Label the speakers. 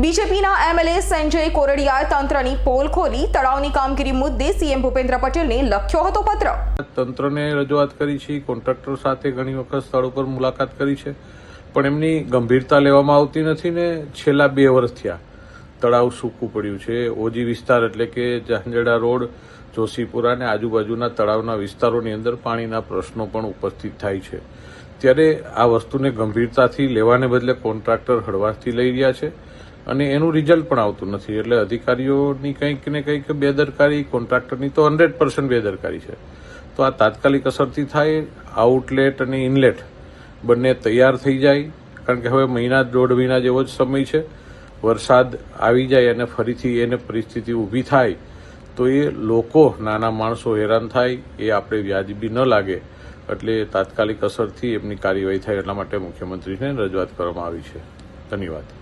Speaker 1: બીજેપીના MLA Sanjay કોરડિયાએ તંત્રની pole ખોલી તળાવની કામગીરી મુદ્દે સીએમ ભૂપેન્દ્ર પટેલને લખ્યો હતો પત્ર.
Speaker 2: તંત્રને રજૂઆત કરી છે, કોન્ટ્રાક્ટર સાથે ઘણી વખત સ્થળ ઉપર મુલાકાત કરી છે, પણ એમની ગંભીરતા લેવામાં આવતી નથી ને છેલ્લા બે વર્ષ થયા તળાવ સૂકું પડ્યું છે. ઓજી વિસ્તાર એટલે કે જાંજડા રોડ, જોશીપુરા અને આજુબાજુના તળાવના વિસ્તારોની અંદર પાણીના પ્રશ્નો પણ ઉપસ્થિત થાય છે. ત્યારે આ વસ્તુને ગંભીરતાથી લેવાને બદલે કોન્ટ્રાક્ટર હળવાશથી લઈ રહ્યા છે. અને એનું રિઝલ્ટ પણ આવતું નથી. એટલે અધિકારીઓની કંઈક ને કંઈક બેદરકારી કોન્ટ્રાક્ટરની તો હંડ્રેડ પર્સન્ટ બેદરકારી છે. તો આ તાત્કાલિક અસરથી થાય આઉટલેટ અને ઇનલેટ બંને તૈયાર થઈ જાય. કારણ કે હવે મહિના દોઢ મહિના જેવો જ સમય છે. વરસાદ આવી જાય અને ફરીથી એને પરિસ્થિતિ ઊભી થાય, તો એ લોકો, નાના માણસો હેરાન થાય, એ આપણે વ્યાજબી ન લાગે. એટલે તાત્કાલિક અસરથી એમની કાર્યવાહી થાય, એટલા માટે મુખ્યમંત્રીને રજૂઆત કરવામાં આવી છે. ધન્યવાદ.